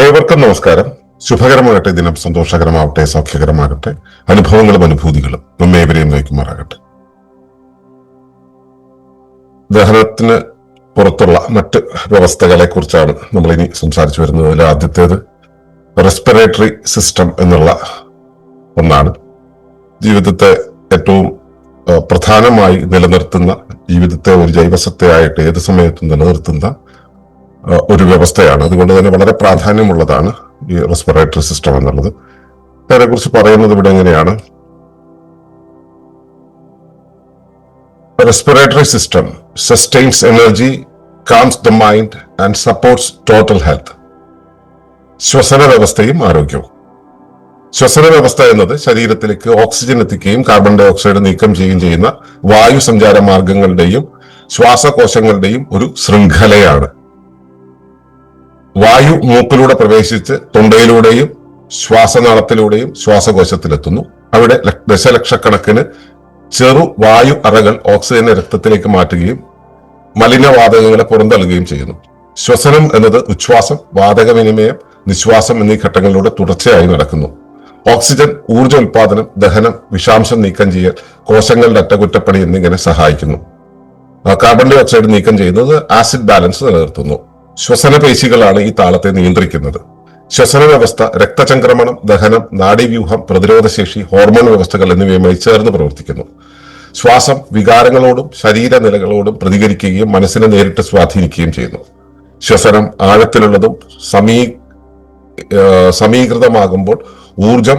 ഏവർക്കും നമസ്കാരം. ശുഭകരമാകട്ടെ ദിനം സന്തോഷകരമാവട്ടെ സൗഖ്യകരമാകട്ടെ അനുഭവങ്ങളും അനുഭൂതികളും നമ്മെ ഏവരെയും നയിക്കുമാറാകട്ടെ. ദഹനത്തിന് പുറത്തുള്ള മറ്റ് വ്യവസ്ഥകളെ കുറിച്ചാണ് നമ്മൾ ഇനി സംസാരിച്ചു വരുന്നത്. അതിൽ ആദ്യത്തേത് റെസ്പിറേറ്ററി സിസ്റ്റം എന്നുള്ള ഒന്നാണ്. ജീവിതത്തെ ഏറ്റവും പ്രധാനമായി നിലനിർത്തുന്ന ജീവിതത്തെ ഒരു ജൈവസത്തയായിട്ട് ഏത് സമയത്തും നിലനിർത്തുന്ന ഒരു വ്യവസ്ഥയാണ്. അതുകൊണ്ട് തന്നെ വളരെ പ്രാധാന്യമുള്ളതാണ് ഈ റെസ്പിറേറ്ററി സിസ്റ്റം എന്നുള്ളത്. അതിനെക്കുറിച്ച് പറയുന്നത് ഇവിടെ എങ്ങനെയാണ്? Respiratory system sustains energy calms the mind and supports total health ശ്വസന വ്യവസ്ഥയും ആരോഗ്യവും. ശ്വസന വ്യവസ്ഥ എന്നത് ശരീരത്തിലേക്ക് ഓക്സിജൻ എത്തിക്കുകയും കാർബൺ ഡൈ ഓക്സൈഡ് നീക്കം ചെയ്യുകയും ചെയ്യുന്ന വായു സഞ്ചാര മാർഗങ്ങളുടെയും ശ്വാസകോശങ്ങളുടെയും ഒരു ശൃംഖലയാണ്. വായു മൂക്കിലൂടെ പ്രവേശിച്ച് തൊണ്ടയിലൂടെയും ശ്വാസനാളത്തിലൂടെയും ശ്വാസകോശത്തിലെത്തുന്നു. അവിടെ ലക്ഷ- ദശലക്ഷക്കണക്കിന് ചെറു വായു അറകൾ ഓക്സിജനെ രക്തത്തിലേക്ക് മാറ്റുകയും മലിനവാതകങ്ങളെ പുറന്തള്ളുകയും ചെയ്യുന്നു. ശ്വസനം എന്നത് ഉച്ഛ്വാസം വാതകവിനിമയം നിശ്വാസം എന്നീ ഘട്ടങ്ങളിലൂടെ തുടർച്ചയായി നടക്കുന്നു. ഓക്സിജൻ ഊർജ ഉൽപാദനം ദഹനം വിഷാംശം നീക്കം ചെയ്യൽ കോശങ്ങളുടെ അറ്റകുറ്റപ്പണി എന്നിങ്ങനെ സഹായിക്കുന്നു. കാർബൺ ഡൈ ഓക്സൈഡ് നീക്കം ചെയ്യുന്നത് ആസിഡ് ബാലൻസ് നിലനിർത്തുന്നു. ശ്വസന പേശികളാണ് ഈ താളത്തെ നിയന്ത്രിക്കുന്നത്. ശ്വസന വ്യവസ്ഥ രക്തചംക്രമണം ദഹനം നാഡീവ്യൂഹം പ്രതിരോധശേഷി ഹോർമോൺ വ്യവസ്ഥകൾ എന്നിവയുമായി ചേർന്ന് പ്രവർത്തിക്കുന്നു. ശ്വാസം വികാരങ്ങളോടും ശരീരനിലകളോടും പ്രതികരിക്കുകയും മനസ്സിനെ നേരിട്ട് സ്വാധീനിക്കുകയും ചെയ്യുന്നു. ശ്വസനം ആഴത്തിലുള്ളതും സമീ സമീകൃതമാകുമ്പോൾ ഊർജം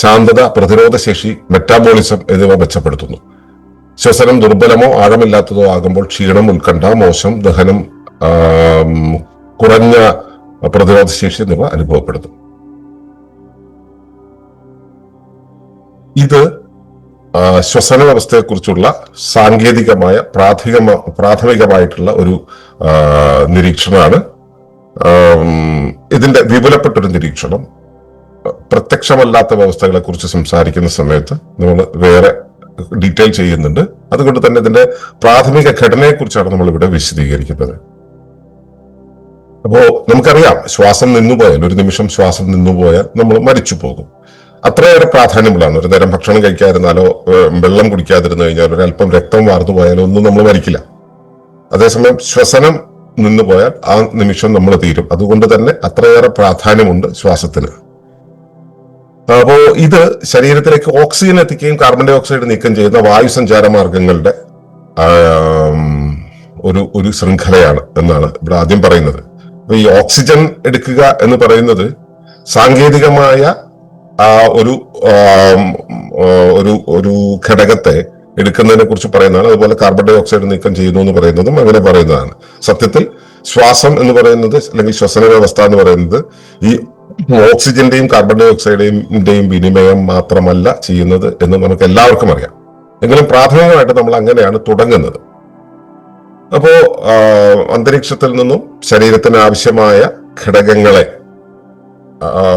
ശാന്തത പ്രതിരോധശേഷി മെറ്റാബോളിസം എന്നിവ മെച്ചപ്പെടുത്തുന്നു. ശ്വസനം ദുർബലമോ ആഴമില്ലാത്തതോ ആകുമ്പോൾ ക്ഷീണം ഉത്കണ്ഠ മോശം ദഹനം ആം, പ്രതിരോധ ശേഷി എന്നിവ അനുഭവപ്പെടുന്നു ഇത് ശ്വസന വ്യവസ്ഥയെക്കുറിച്ചുള്ള സാങ്കേതികമായ പ്രാഥമിക പ്രാഥമികമായിട്ടുള്ള ഒരു നിരീക്ഷണമാണ്. ഇതിന്റെ വിപുലപ്പെട്ടൊരു നിരീക്ഷണം പ്രത്യക്ഷമല്ലാത്ത വ്യവസ്ഥകളെ കുറിച്ച് സംസാരിക്കുന്ന സമയത്ത് നമ്മൾ വേറെ ഡീറ്റെയിൽ ചെയ്യുന്നുണ്ട്. അതുകൊണ്ട് തന്നെ ഇതിന്റെ പ്രാഥമിക ഘടനയെ കുറിച്ചാണ് നമ്മൾ ഇവിടെ വിശദീകരിക്കുന്നത്. അപ്പോ നമുക്കറിയാം ശ്വാസം നിന്നുപോയാൽ ഒരു നിമിഷം ശ്വാസം നിന്നുപോയാൽ നമ്മൾ മരിച്ചു പോകും അത്രയേറെ പ്രാധാന്യമുള്ളതാണ്. ഒരു നേരം ഭക്ഷണം കഴിക്കാതിരുന്നാലോ വെള്ളം കുടിക്കാതിരുന്നു കഴിഞ്ഞാൽ ഒരല്പം രക്തം വാർന്നു പോയാലോ ഒന്നും നമ്മൾ മരിക്കില്ല. അതേസമയം ശ്വസനം നിന്നുപോയാൽ ആ നിമിഷം നമ്മൾ തീരും. അതുകൊണ്ട് തന്നെ അത്രയേറെ പ്രാധാന്യമുണ്ട് ശ്വാസത്തിന്. അപ്പോൾ ഇത് ശരീരത്തിലേക്ക് ഓക്സിജൻ എത്തിക്കുകയും കാർബൺ ഡൈ ഓക്സൈഡ് നീക്കം ചെയ്യുന്ന വായു സഞ്ചാര മാർഗങ്ങളുടെ ഒരു ഒരു ശൃംഖലയാണ് എന്നാണ് ഇവിടെ ആദ്യം പറയുന്നത്. ഈ ഓക്സിജൻ എടുക്കുക എന്ന് പറയുന്നത് സാങ്കേതികമായ ആ ഒരു ഒരു ഒരു ഘടകത്തെ എടുക്കുന്നതിനെ കുറിച്ച് പറയുന്നതാണ്. അതുപോലെ കാർബൺ ഡൈ ഓക്സൈഡ് നീക്കം ചെയ്യുന്നു എന്ന് പറയുന്നതും അങ്ങനെ പറയുന്നതാണ്. സത്യത്തിൽ ശ്വാസം എന്ന് പറയുന്നത് അല്ലെങ്കിൽ ശ്വസന വ്യവസ്ഥ എന്ന് പറയുന്നത് ഈ ഓക്സിജന്റെയും കാർബൺ ഡൈ ഓക്സൈഡിന്റെയും വിനിമയം മാത്രമല്ല ചെയ്യുന്നത് എന്ന് നമുക്ക് എല്ലാവർക്കും അറിയാം. എങ്കിലും പ്രാഥമികമായിട്ട് നമ്മൾ അങ്ങനെയാണ് തുടങ്ങുന്നത്. അപ്പോ അന്തരീക്ഷത്തിൽ നിന്നും ശരീരത്തിന് ആവശ്യമായ ഘടകങ്ങളെ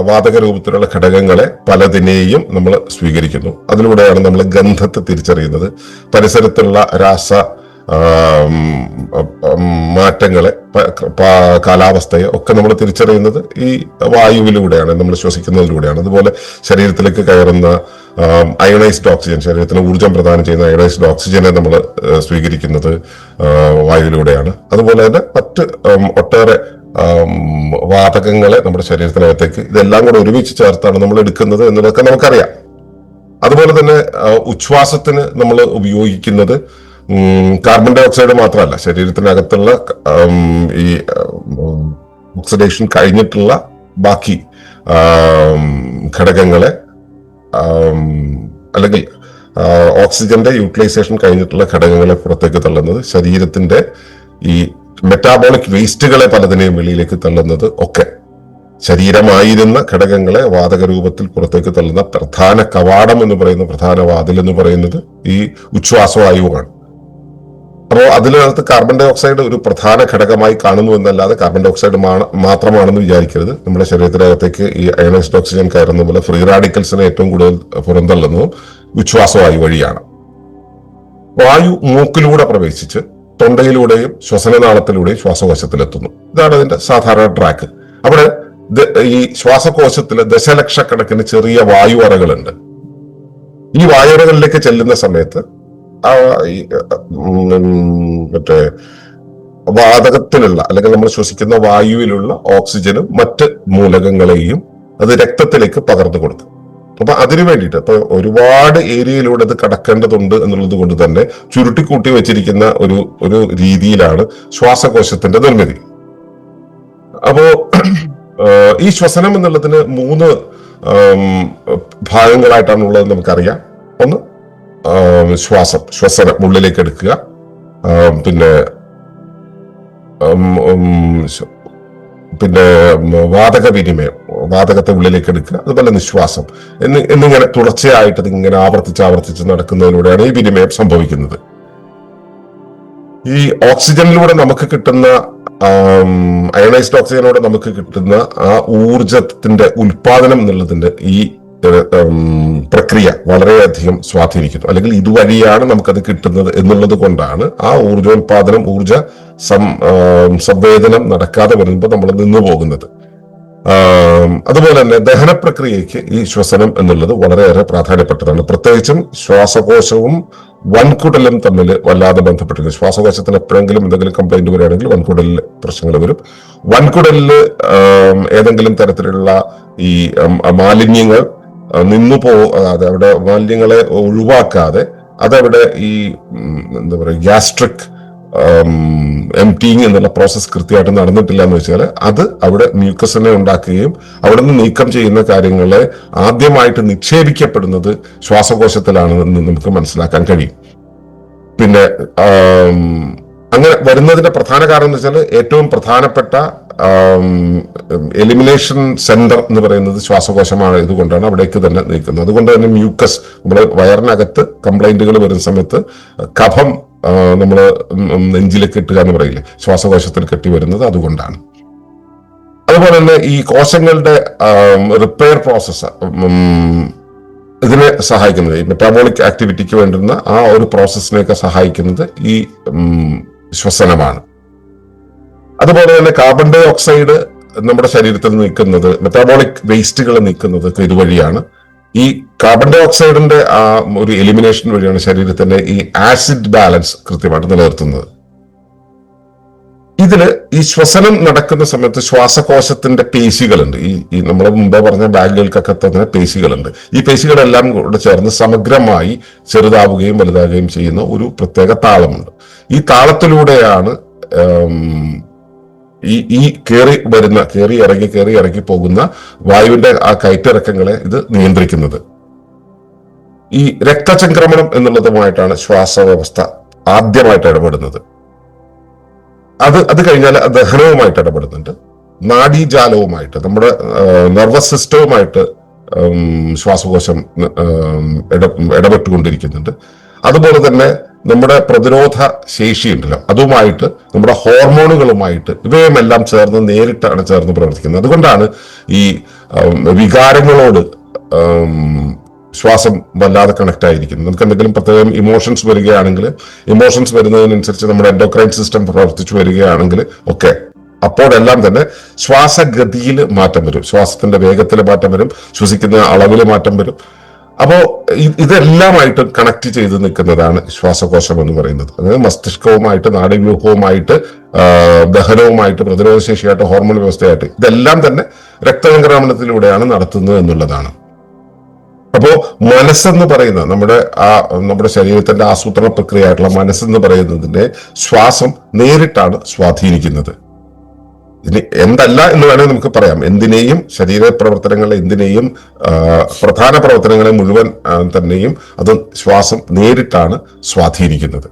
വാതക രൂപത്തിലുള്ള ഘടകങ്ങളെ പലതിനെയും നമ്മൾ സ്വീകരിക്കുന്നു. അതിലൂടെയാണ് നമ്മൾ ഗന്ധത്തെ തിരിച്ചറിയുന്നത്. പരിസരത്തുള്ള രാസ മാറ്റങ്ങളെ കാലാവസ്ഥയെ ഒക്കെ നമ്മൾ തിരിച്ചറിയുന്നത് ഈ വായുവിലൂടെയാണ് നമ്മൾ ശ്വസിക്കുന്നതിലൂടെയാണ്. അതുപോലെ ശരീരത്തിലേക്ക് കയറുന്ന അയണൈസ്ഡ് ഓക്സിജൻ ശരീരത്തിന് ഊർജം പ്രദാനം ചെയ്യുന്ന അയണൈസ്ഡ് ഓക്സിജനെ നമ്മൾ സ്വീകരിക്കുന്നത് വായുവിലൂടെയാണ്. അതുപോലെ തന്നെ മറ്റ് ഒട്ടേറെ വാതകങ്ങളെ നമ്മുടെ ശരീരത്തിനകത്തേക്ക് ഇതെല്ലാം കൂടെ ഒരുമിച്ച് ചേർത്താണ് നമ്മൾ എടുക്കുന്നത് എന്നതൊക്കെ നമുക്കറിയാം. അതുപോലെ തന്നെ ഉച്ഛ്വാസത്തിന് നമ്മൾ ഉപയോഗിക്കുന്നത് കാർബൺ ഡൈ ഓക്സൈഡ് മാത്രമല്ല ശരീരത്തിനകത്തുള്ള ഈ ഓക്സിഡേഷൻ കഴിഞ്ഞിട്ടുള്ള ബാക്കി ഘടകങ്ങളെ അല്ലെങ്കിൽ ഓക്സിജന്റെ യൂട്ടിലൈസേഷൻ കഴിഞ്ഞിട്ടുള്ള ഘടകങ്ങളെ പുറത്തേക്ക് തള്ളുന്നത് ശരീരത്തിന്റെ ഈ മെറ്റാബോളിക് വേസ്റ്റുകളെ പലതിനെയും വെളിയിലേക്ക് തള്ളുന്നത് ഒക്കെ. ശരീരമായിരുന്ന ഘടകങ്ങളെ വാതക രൂപത്തിൽ പുറത്തേക്ക് തള്ളുന്ന പ്രധാന കവാടം എന്ന് പറയുന്ന പ്രധാന വാതിൽ എന്ന് പറയുന്നത് ഈ ഉച്ഛ്വാസവായുവാണ്. അപ്പോൾ അതിനകത്ത് കാർബൺ ഡൈ ഓക്സൈഡ് ഒരു പ്രധാന ഘടകമായി കാണുന്നു എന്നല്ലാതെ കാർബൺ ഡൈ ഓക്സൈഡ് മാത്രമാണെന്ന് വിചാരിക്കരുത്. നമ്മുടെ ശരീരത്തിനകത്തേക്ക് ഈ അയണൈസ്ഡ് ഓക്സിജൻ കയറുന്ന പോലെ ഫ്രീ റാഡിക്കൽസിനെ ഏറ്റവും കൂടുതൽ പുറന്തള്ളുന്നതും വിശ്വാസവായു വഴിയാണ്. വായു മൂക്കിലൂടെ പ്രവേശിച്ച് തൊണ്ടയിലൂടെയും ശ്വസനനാളത്തിലൂടെയും ശ്വാസകോശത്തിലെത്തുന്നു. ഇതാണ് അതിന്റെ സാധാരണ ട്രാക്ക് അവിടെ ഈ ശ്വാസകോശത്തിലെ ദശലക്ഷക്കണക്കിന് ചെറിയ വായു അറകളുണ്ട് ഈ വായുറകളിലേക്ക് ചെല്ലുന്ന സമയത്ത് മറ്റേ വാതകത്തിലുള്ള അല്ലെങ്കിൽ നമ്മൾ ശ്വസിക്കുന്ന വായുവിലുള്ള ഓക്സിജനും മറ്റ് മൂലകങ്ങളെയും അത് രക്തത്തിലേക്ക് പകർന്നു കൊടുക്കും. അപ്പൊ അതിനു വേണ്ടിയിട്ട് ഇപ്പൊ ഒരുപാട് ഏരിയയിലൂടെ അത് കടക്കേണ്ടതുണ്ട് എന്നുള്ളത് കൊണ്ട് തന്നെ ചുരുട്ടിക്കൂട്ടി വെച്ചിരിക്കുന്ന ഒരു ഒരു രീതിയിലാണ് ശ്വാസകോശത്തിന്റെ നിർമ്മിതി. അപ്പോ ഈ ശ്വസനം എന്നുള്ളതിന് മൂന്ന് ഭാഗങ്ങളായിട്ടാണ് ഭാഗങ്ങളായിട്ടാണുള്ളത് നമുക്കറിയാം. ഒന്ന് ശ്വാസം ശ്വസനം ഉള്ളിലേക്ക് എടുക്കുക. പിന്നെ പിന്നെ വാതക വിനിമയം വാതകത്തെ ഉള്ളിലേക്ക് എടുക്കുക. അതുപോലെ നിശ്വാസം. എന്ന് എന്നിങ്ങനെ തുടർച്ചയായിട്ട് ഇങ്ങനെ ആവർത്തിച്ച് ആവർത്തിച്ച് നടക്കുന്നതിലൂടെയാണ് ഈ വിനിമയം സംഭവിക്കുന്നത്. ഈ ഓക്സിജനിലൂടെ നമുക്ക് കിട്ടുന്ന അയണൈസ്ഡ് ഓക്സിജനോടെ നമുക്ക് കിട്ടുന്ന ആ ഊർജത്തിന്റെ ഉൽപാദനം എന്നുള്ളതിന്റെ ഈ പ്രക്രിയ വളരെയധികം സ്വാധീനിക്കുന്നു. അല്ലെങ്കിൽ ഇതുവഴിയാണ് നമുക്കത് കിട്ടുന്നത് എന്നുള്ളത് കൊണ്ടാണ് ആ ഊർജോത്പാദനം ഊർജ സം സംവേദനം നടക്കാതെ വരുമ്പോൾ നമ്മൾ നിന്നു പോകുന്നത്. അതുപോലെ തന്നെ ദഹന പ്രക്രിയയ്ക്ക് ഈ ശ്വസനം എന്നുള്ളത് വളരെയേറെ പ്രാധാന്യപ്പെട്ടതാണ്. പ്രത്യേകിച്ചും ശ്വാസകോശവും വൻകുടലും തമ്മിൽ വല്ലാതെ ബന്ധപ്പെട്ടിരിക്കുന്നു. ശ്വാസകോശത്തിന് എപ്പോഴെങ്കിലും എന്തെങ്കിലും കംപ്ലൈന്റ് വരികയാണെങ്കിൽ വൻകുടലിൽ പ്രശ്നങ്ങൾ വരും. വൻകുടലിൽ ഏതെങ്കിലും തരത്തിലുള്ള ഈ മാലിന്യങ്ങൾ നിന്നു പോ അതായത് അവിടെ മാലിന്യങ്ങളെ ഒഴിവാക്കാതെ അതവിടെ ഈ എന്താ പറയുക ഗ്യാസ്ട്രിക് എംറ്റിങ് എന്നുള്ള പ്രോസസ്സ് കൃത്യമായിട്ട് നടന്നിട്ടില്ല എന്ന് വെച്ചാൽ അത് അവിടെ മ്യൂക്കസിനെ ഉണ്ടാക്കുകയും അവിടെ നിന്ന് നീക്കം ചെയ്യുന്ന കാര്യങ്ങളെ ആദ്യമായിട്ട് നിക്ഷേപിക്കപ്പെടുന്നത് ശ്വാസകോശത്തിലാണെന്ന് നമുക്ക് മനസ്സിലാക്കാൻ കഴിയും. പിന്നെ അങ്ങനെ വരുന്നതിന്റെ പ്രധാന കാരണം എന്ന് വെച്ചാൽ ഏറ്റവും പ്രധാനപ്പെട്ട എലിമിനേഷൻ സെന്റർ എന്ന് പറയുന്നത് ശ്വാസകോശമാണ് ഇതുകൊണ്ടാണ് അവിടേക്ക് തന്നെ നീക്കുന്നത് അതുകൊണ്ട് തന്നെ മ്യൂക്കസ് നമ്മുടെ വയറിനകത്ത് കംപ്ലൈന്റുകൾ വരുന്ന സമയത്ത് കഫം നമ്മൾ നെഞ്ചിലേക്ക് കെട്ടുക എന്ന് പറയില്ലേ ശ്വാസകോശത്തിൽ കെട്ടി വരുന്നത് അതുകൊണ്ടാണ്. അതുപോലെ തന്നെ ഈ കോശങ്ങളുടെ റിപ്പയർ പ്രോസസ്സ് ഇതിനെ സഹായിക്കുന്നത് ഈ മെറ്റാബോളിക് ആക്ടിവിറ്റിക്ക് വേണ്ടുന്ന ആ ഒരു പ്രോസസ്സിനെയൊക്കെ സഹായിക്കുന്നത് ഈ ശ്വസനമാണ് അതുപോലെ തന്നെ കാർബൺ ഡൈ ഓക്സൈഡ് നമ്മുടെ ശരീരത്തിൽ നിൽക്കുന്നത് മെറ്റാബോളിക് വേസ്റ്റുകൾ നിൽക്കുന്നത് ഇതുവഴിയാണ് ഈ കാർബൺ ഡൈ ഓക്സൈഡിന്റെ ആ ഒരു എലിമിനേഷൻ വഴിയാണ് ശരീരത്തിന്റെ ഈ ആസിഡ് ബാലൻസ് കൃത്യമായിട്ട് നിലനിർത്തുന്നത്. ഇതിൽ ഈ ശ്വസനം നടക്കുന്ന സമയത്ത് ശ്വാസകോശത്തിന്റെ പേശികളുണ്ട്. ഈ ഈ നമ്മൾ മുമ്പ് പറഞ്ഞ ബാഗുകൾക്കൊക്കെ തന്നെ പേശികളുണ്ട്. ഈ പേശികളെല്ലാം കൂടെ ചേർന്ന് സമഗ്രമായി ചെറുതാവുകയും വലുതാവുകയും ചെയ്യുന്ന ഒരു പ്രത്യേക താളമുണ്ട്. ഈ താളത്തിലൂടെയാണ് ഈ ഈ കയറി വരുന്ന കയറി ഇറങ്ങി കയറി ഇറങ്ങി പോകുന്ന വായുവിന്റെ ആ കയറ്റിറക്കങ്ങളെ ഇത് നിയന്ത്രിക്കുന്നത്. ഈ രക്തചംക്രമണം എന്നുള്ളതുമായിട്ടാണ് ശ്വാസവ്യവസ്ഥ ആദ്യമായിട്ട് ഇടപെടുന്നത്. അത് അത് കഴിഞ്ഞാൽ ദഹനവുമായിട്ട് ഇടപെടുന്നുണ്ട്. നാഡീജാലവുമായിട്ട് നമ്മുടെ നെർവസ് സിസ്റ്റവുമായിട്ട് ശ്വാസകോശം ഇടപെട്ടുകൊണ്ടിരിക്കുന്നുണ്ട്. അതുപോലെ തന്നെ നമ്മുടെ പ്രതിരോധ ശേഷിയുണ്ടല്ലോ അതുമായിട്ട് നമ്മുടെ ഹോർമോണുകളുമായിട്ട് ഇവയുമെല്ലാം ചേർന്ന് നേരിട്ടാണ് ചേർന്ന് പ്രവർത്തിക്കുന്നത്. അതുകൊണ്ടാണ് ഈ വികാരങ്ങളോട് ശ്വാസം വല്ലാതെ കണക്ട് ആയിരിക്കുന്നു. നമുക്ക് എന്തെങ്കിലും പ്രത്യേകം ഇമോഷൻസ് വരികയാണെങ്കിൽ ഇമോഷൻസ് വരുന്നതിനനുസരിച്ച് നമ്മുടെ എൻഡോക്രൈൻ സിസ്റ്റം പ്രവർത്തിച്ചു വരികയാണെങ്കിൽ ഒക്കെ അപ്പോഴെല്ലാം തന്നെ ശ്വാസഗതിയിൽ മാറ്റം വരും. ശ്വാസത്തിന്റെ വേഗത്തിൽ മാറ്റം വരും. ശ്വസിക്കുന്ന അളവിൽ മാറ്റം വരും. അപ്പോ ഇ- ഇതെല്ലാമായിട്ട് കണക്ട് ചെയ്ത് നിൽക്കുന്നതാണ് ശ്വാസകോശം എന്ന് പറയുന്നത്. അതായത് മസ്തിഷ്കവുമായിട്ട് നാഡീവ്യൂഹവുമായിട്ട് ദഹനവുമായിട്ട് പ്രതിരോധശേഷിയായിട്ട് ഹോർമോൺ വ്യവസ്ഥയായിട്ട് ഇതെല്ലാം തന്നെ രക്തസംക്രമണത്തിലൂടെയാണ് നടത്തുന്നത് എന്നുള്ളതാണ്. അപ്പോ മനസ്സെന്ന് പറയുന്ന നമ്മുടെ ആ നമ്മുടെ ശരീരത്തിന്റെ ആസൂത്രണ പ്രക്രിയ ആയിട്ടുള്ള മനസ്സെന്ന് പറയുന്നതിന്റെ ശ്വാസം നേരിട്ടാണ് സ്വാധീനിക്കുന്നത്. ഇനി എന്തല്ല എന്ന് വേണമെങ്കിൽ നമുക്ക് പറയാം. എന്തിനേയും ശരീര പ്രവർത്തനങ്ങളെ എന്തിനേയും പ്രധാന പ്രവർത്തനങ്ങളെ മുഴുവൻ തന്നെയും അത് ശ്വാസം നേരിട്ടാണ് സ്വാധീനിക്കുന്നത്.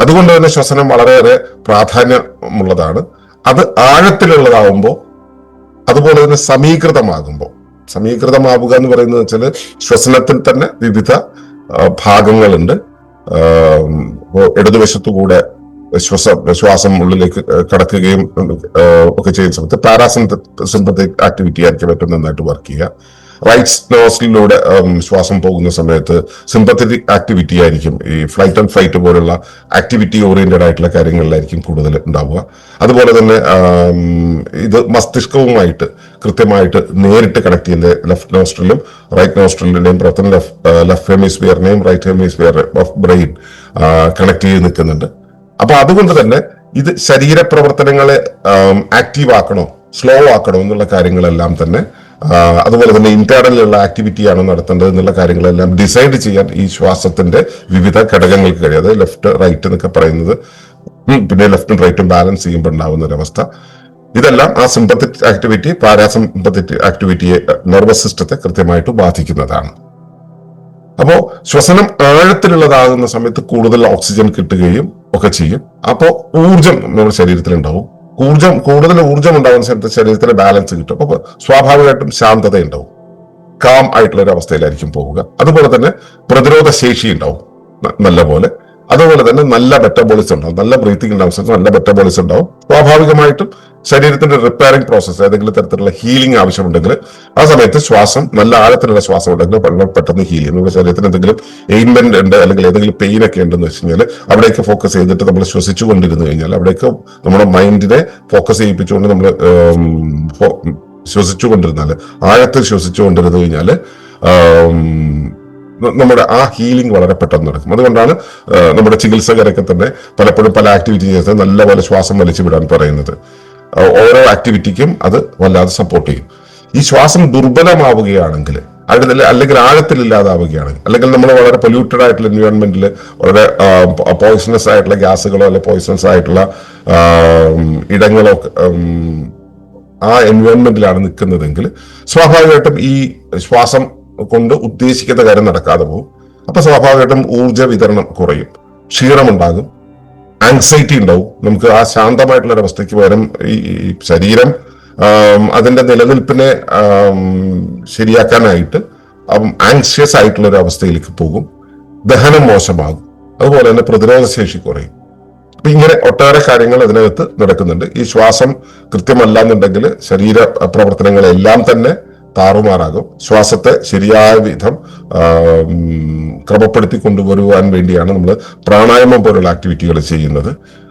അതുകൊണ്ട് തന്നെ ശ്വസനം വളരെയേറെ പ്രാധാന്യമുള്ളതാണ്. അത് ആഴത്തിലുള്ളതാവുമ്പോൾ അതുപോലെ തന്നെ സമീകൃതമാകുമ്പോൾ സമീകൃതമാവുക എന്ന് പറയുന്നത് വെച്ചാൽ ശ്വസനത്തിൽ തന്നെ വിവിധ ഭാഗങ്ങളുണ്ട്. ഇടതുവശത്തുകൂടെ ശ്വസ ശ്വാസം ഉള്ളിലേക്ക് കടക്കുകയും ഒക്കെ ചെയ്യുന്ന സമയത്ത് പാരാസിമ്പത്തിക് ആക്ടിവിറ്റി ആയിരിക്കും ഏറ്റവും നന്നായിട്ട് വർക്ക് ചെയ്യുക. റൈറ്റ്സ് നോസിലൂടെ ശ്വാസം പോകുന്ന സമയത്ത് സിമ്പത്തറ്റിക് ആക്ടിവിറ്റി ആയിരിക്കും. ഈ ഫ്ലൈറ്റ് ആൻഡ് ഫൈറ്റ് പോലുള്ള ആക്ടിവിറ്റി ഓറിയന്റഡ് ആയിട്ടുള്ള കാര്യങ്ങളിലായിരിക്കും കൂടുതൽ ഉണ്ടാവുക. അതുപോലെ തന്നെ ഇത് മസ്തിഷ്കവുമായിട്ട് കൃത്യമായിട്ട് നേരിട്ട് കണക്ട് ചെയ്യുന്ന ലെഫ്റ്റ് നോസ്ട്രലും റൈറ്റ് നോസ്ട്രലിന്റെയും പ്രവർത്തനം left ഹെമിസ്ഫിയറിനെയും right hemisphere of brain connect ചെയ്ത് നിൽക്കുന്നുണ്ട്. അപ്പൊ അതുകൊണ്ട് തന്നെ ഇത് ശരീരപ്രവർത്തനങ്ങളെ ആക്റ്റീവ് ആക്കണോ സ്ലോ ആക്കണോ എന്നുള്ള കാര്യങ്ങളെല്ലാം തന്നെ അതുപോലെ തന്നെ ഇന്റേണലിലുള്ള ആക്ടിവിറ്റി ആണ് നടത്തേണ്ടത് എന്നുള്ള കാര്യങ്ങളെല്ലാം ഡിസൈഡ് ചെയ്യാൻ ഈ ശ്വാസത്തിന്റെ വിവിധ ഘടകങ്ങൾക്ക് കഴിയും. അതായത് ലെഫ്റ്റ് റൈറ്റ് എന്നൊക്കെ പറയുന്നത്. പിന്നെ ലെഫ്റ്റും റൈറ്റും ബാലൻസ് ചെയ്യുമ്പോൾ ഉണ്ടാവുന്ന ഒരവസ്ഥ. ഇതെല്ലാം ആ സിമ്പത്തിക് ആക്ടിവിറ്റി പാരാസിമ്പത്തിക് ആക്ടിവിറ്റിയെ നെർവസ് സിസ്റ്റത്തെ കൃത്യമായിട്ട് ബാധിക്കുന്നതാണ്. അപ്പോൾ ശ്വസനം ആഴത്തിലുള്ളതാകുന്ന സമയത്ത് കൂടുതൽ ഓക്സിജൻ കിട്ടുകയും ഒക്കെ ചെയ്യും. അപ്പോൾ ഊർജം നമ്മുടെ ശരീരത്തിൽ ഉണ്ടാവും ഊർജം കൂടുതൽ ഊർജം ഉണ്ടാകുന്ന സമയത്ത് ശരീരത്തിലെ ബാലൻസ് കിട്ടും. അപ്പൊ സ്വാഭാവികമായിട്ടും ശാന്തത ഉണ്ടാവും. കാം ആയിട്ടുള്ള ഒരു അവസ്ഥയിലായിരിക്കും പോവുക. അതുപോലെ തന്നെ പ്രതിരോധ ശേഷി ഉണ്ടാവും. നല്ല പോലെ അതുപോലെ തന്നെ നല്ല മെറ്റബോളിസം ഉണ്ടാവും. നല്ല ബ്രീത്തിങ് ഉണ്ടാവും നല്ല മെറ്റബോളിസം ഉണ്ടാവും. സ്വാഭാവികമായിട്ടും ശരീരത്തിന്റെ റിപ്പയറിംഗ് പ്രോസസ്സ് ഏതെങ്കിലും തരത്തിലുള്ള ഹീലിംഗ് ആവശ്യമുണ്ടെങ്കിൽ ആ സമയത്ത് ശ്വാസം നല്ല ആഴത്തിലുള്ള ശ്വാസം ഉണ്ടെങ്കിൽ വെള്ളം പെട്ടെന്ന് ഹീൽ ചെയ്യും. നമ്മുടെ ശരീരത്തിന് എന്തെങ്കിലും എയിൻമെന്റ് ഉണ്ട് അല്ലെങ്കിൽ ഏതെങ്കിലും പെയിൻ ഒക്കെ ഉണ്ടെന്ന് വെച്ച് കഴിഞ്ഞാൽ അവിടേക്ക് ഫോക്കസ് ചെയ്തിട്ട് നമ്മൾ ശ്വസിച്ചു കൊണ്ടിരുന്നു കഴിഞ്ഞാൽ അവിടേക്ക് നമ്മുടെ മൈൻഡിനെ ഫോക്കസ് ചെയ്യിപ്പിച്ചുകൊണ്ട് നമ്മൾ ശ്വസിച്ചു കൊണ്ടിരുന്നാൽ ആഴത്തിൽ ശ്വസിച്ചു കൊണ്ടിരുന്നു കഴിഞ്ഞാൽ നമ്മുടെ ആ ഹീലിംഗ് വളരെ പെട്ടെന്ന് നടക്കും. അതുകൊണ്ടാണ് നമ്മുടെ ചികിത്സകരൊക്കെ തന്നെ പലപ്പോഴും പല ആക്ടിവിറ്റി ചെയ്ത് നല്ലപോലെ ശ്വാസം വലിച്ചു വിടാൻ പറയുന്നത്. ഓരോ ആക്ടിവിറ്റിക്കും അത് വല്ലാതെ സപ്പോർട്ട് ചെയ്യും. ഈ ശ്വാസം ദുർബലമാവുകയാണെങ്കിൽ ആഴത്തിൽ അല്ലെങ്കിൽ ആഴത്തിലില്ലാതാവുകയാണെങ്കിൽ അല്ലെങ്കിൽ നമ്മൾ വളരെ പൊല്യൂട്ടഡ് ആയിട്ടുള്ള എൻവയോൺമെന്റിൽ വളരെ പോയിസണസ് ആയിട്ടുള്ള ഗ്യാസുകളോ അല്ലെങ്കിൽ പോയിസണസ് ആയിട്ടുള്ള ഇടങ്ങളോ ആ എൻവയോൺമെന്റിലാണ് നിൽക്കുന്നതെങ്കിൽ സ്വാഭാവികമായിട്ടും ഈ ശ്വാസം കൊണ്ട് ഉദ്ദേശിക്കുന്ന കാര്യം നടക്കാതെ പോകും. അപ്പൊ സ്വാഭാവികമായിട്ടും ഊർജ വിതരണം കുറയും. ക്ഷീണമുണ്ടാകും. ആങ്സൈറ്റി ഉണ്ടാവും. നമുക്ക് ആ ശാന്തമായിട്ടുള്ള അവസ്ഥയ്ക്ക് പകരം ഈ ശരീരം അതിന്റെ നിലനിൽപ്പിനെ ശരിയാക്കാനായിട്ട് ആങ്ഷ്യസ് ആയിട്ടുള്ള ഒരു അവസ്ഥയിലേക്ക് പോകും. ദഹനം മോശമാകും. അതുപോലെ തന്നെ പ്രതിരോധ ശേഷി കുറയും. അപ്പൊ ഇങ്ങനെ ഒട്ടേറെ കാര്യങ്ങൾ അതിനകത്ത് നടക്കുന്നുണ്ട്. ഈ ശ്വാസം കൃത്യമല്ല എന്നുണ്ടെങ്കിൽ ശരീര പ്രവർത്തനങ്ങളെല്ലാം തന്നെ താറുമാറാകും. ശ്വാസത്തെ ശരിയായ വിധം ക്രമപ്പെടുത്തി കൊണ്ടുവരുവാൻ വേണ്ടിയാണ് നമ്മൾ പ്രാണായാമം പോലുള്ള ആക്ടിവിറ്റികൾ ചെയ്യുന്നത്.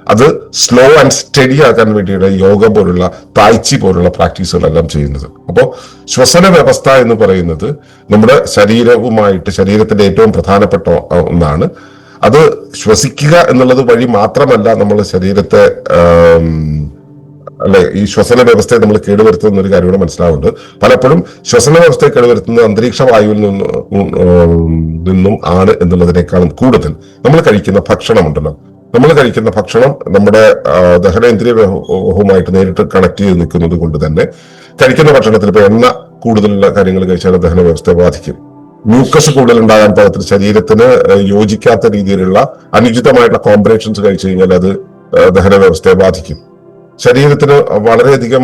അത് സ്ലോ ആൻഡ് സ്റ്റഡി ആക്കാൻ വേണ്ടിയുള്ള യോഗ പോലുള്ള തായ്ച്ചി പോലുള്ള പ്രാക്ടീസുകളെല്ലാം ചെയ്യുന്നത്. അപ്പോൾ ശ്വസന വ്യവസ്ഥ എന്ന് പറയുന്നത് നമ്മുടെ ശരീരവുമായിട്ട് ശരീരത്തിന്റെ ഏറ്റവും പ്രധാനപ്പെട്ട ഒന്നാണ്. അത് ശ്വസിക്കുക എന്നുള്ളത് വഴി മാത്രമല്ല നമ്മൾ ശരീരത്തെ അല്ലെ ഈ ശ്വസന വ്യവസ്ഥയെ നമ്മൾ കേടുവരുത്തുന്ന ഒരു കാര്യം കൂടെ മനസ്സിലാവുന്നുണ്ട്. പലപ്പോഴും ശ്വസന വ്യവസ്ഥയെ കേടുവരുത്തുന്നത് അന്തരീക്ഷ വായുവിൽ നിന്ന് ആണ് എന്നുള്ളതിനേക്കാളും കൂടുതൽ. നമ്മൾ കഴിക്കുന്ന ഭക്ഷണമുണ്ടല്ലോ നമ്മൾ കഴിക്കുന്ന ഭക്ഷണം നമ്മുടെ ആ, ദഹനേന്ദ്രിയ വ്യവഹവുമായിട്ട് നേരിട്ട് കണക്ട് ചെയ്ത് നിൽക്കുന്നത് കൊണ്ട് തന്നെ കഴിക്കുന്ന ഭക്ഷണത്തിൽ ഇപ്പൊ എണ്ണ കൂടുതലുള്ള കാര്യങ്ങൾ കഴിച്ചാൽ ദഹന വ്യവസ്ഥയെ ബാധിക്കും. മ്യൂക്കസ് കൂടുതൽ ഉണ്ടാകാൻ പാകത്തിൽ ശരീരത്തിന് യോജിക്കാത്ത രീതിയിലുള്ള അനുചിതമായിട്ടുള്ള കോമ്പിനേഷൻസ് കഴിച്ചു കഴിഞ്ഞാൽ അത് ദഹന വ്യവസ്ഥയെ ബാധിക്കും. ശരീരത്തിന് വളരെയധികം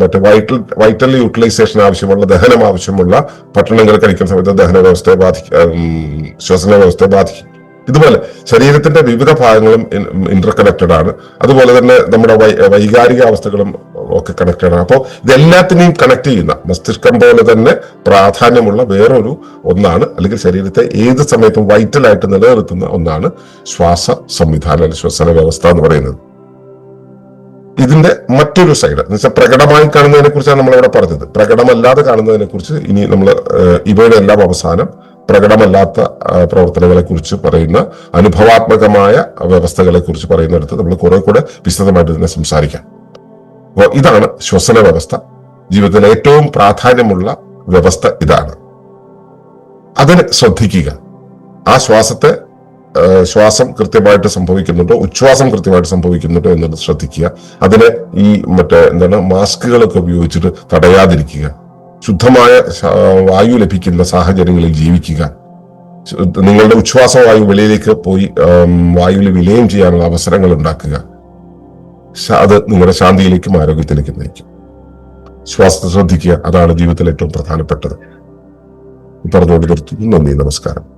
മറ്റേ വൈറ്റൽ വൈറ്റൽ യൂട്ടിലൈസേഷൻ ആവശ്യമുള്ള ദഹനം ആവശ്യമുള്ള ഭക്ഷണങ്ങൾ കഴിക്കുന്ന സമയത്ത് ദഹന വ്യവസ്ഥയെ ബാധിക്കും ശ്വസന വ്യവസ്ഥയെ ബാധിക്കും. ഇതുപോലെ ശരീരത്തിന്റെ വിവിധ ഭാഗങ്ങളും ഇന്റർ കണക്റ്റഡ് ആണ്. അതുപോലെ തന്നെ നമ്മുടെ വൈകാരിക അവസ്ഥകളും ഒക്കെ കണക്റ്റഡ് ആണ്. അപ്പോൾ ഇതെല്ലാത്തിനെയും കണക്ട് ചെയ്യുന്ന മസ്തിഷ്കം പോലെ തന്നെ പ്രാധാന്യമുള്ള വേറൊരു ഒന്നാണ് അല്ലെങ്കിൽ ശരീരത്തെ ഏത് സമയത്തും വൈറ്റലായിട്ട് നിലനിർത്തുന്ന ഒന്നാണ് ശ്വാസ സംവിധാനം അല്ലെങ്കിൽ ശ്വസന വ്യവസ്ഥ എന്ന് പറയുന്നത്. ഇതിന്റെ മറ്റൊരു സൈഡ് എന്ന് വെച്ചാൽ പ്രകടമായി കാണുന്നതിനെ കുറിച്ചാണ് നമ്മൾ ഇവിടെ പറഞ്ഞത്. പ്രകടമല്ലാതെ കാണുന്നതിനെ കുറിച്ച് ഇനി നമ്മൾ ഇവയുടെ എല്ലാം അവസാനം പ്രകടമല്ലാത്ത പ്രവർത്തനങ്ങളെ കുറിച്ച് പറയുന്ന അനുഭവാത്മകമായ വ്യവസ്ഥകളെ കുറിച്ച് പറയുന്നിടത്ത് നമ്മൾ കുറെ കൂടെ വിശദമായിട്ട് ഇതിനെ സംസാരിക്കാം. അപ്പോൾ ഇതാണ് ശ്വസന വ്യവസ്ഥ. ജീവിതത്തിൽ ഏറ്റവും പ്രാധാന്യമുള്ള വ്യവസ്ഥ ഇതാണ്. അതിന് ശ്രദ്ധിക്കുക. ആ ശ്വാസത്തെ ശ്വാസം കൃത്യമായിട്ട് സംഭവിക്കുന്നുണ്ടോ? ഉച്ഛ്വാസം കൃത്യമായിട്ട് സംഭവിക്കുന്നുണ്ടോ എന്നത് ശ്രദ്ധിക്കുക. അതിനെ ഈ മറ്റേ എന്താണ് മാസ്കുകളൊക്കെ ഉപയോഗിച്ചിട്ട് തടയാതിരിക്കുക. ശുദ്ധമായ വായു ലഭിക്കുന്ന സാഹചര്യങ്ങളിൽ ജീവിക്കുക. നിങ്ങളുടെ ഉച്ഛ്വാസ വായു വെളിയിലേക്ക് പോയി വായുവിൽ വിലയം ചെയ്യാനുള്ള അവസരങ്ങൾ ഉണ്ടാക്കുക. അത് നിങ്ങളുടെ ശാന്തിയിലേക്കും ആരോഗ്യത്തിലേക്കും നയിക്കും. ശ്വാസത്തെ ശ്രദ്ധിക്കുക. അതാണ് ജീവിതത്തിൽ ഏറ്റവും പ്രധാനപ്പെട്ടത്. പറഞ്ഞുകൊണ്ട് നിർത്തുന്നു. നന്ദി നമസ്കാരം.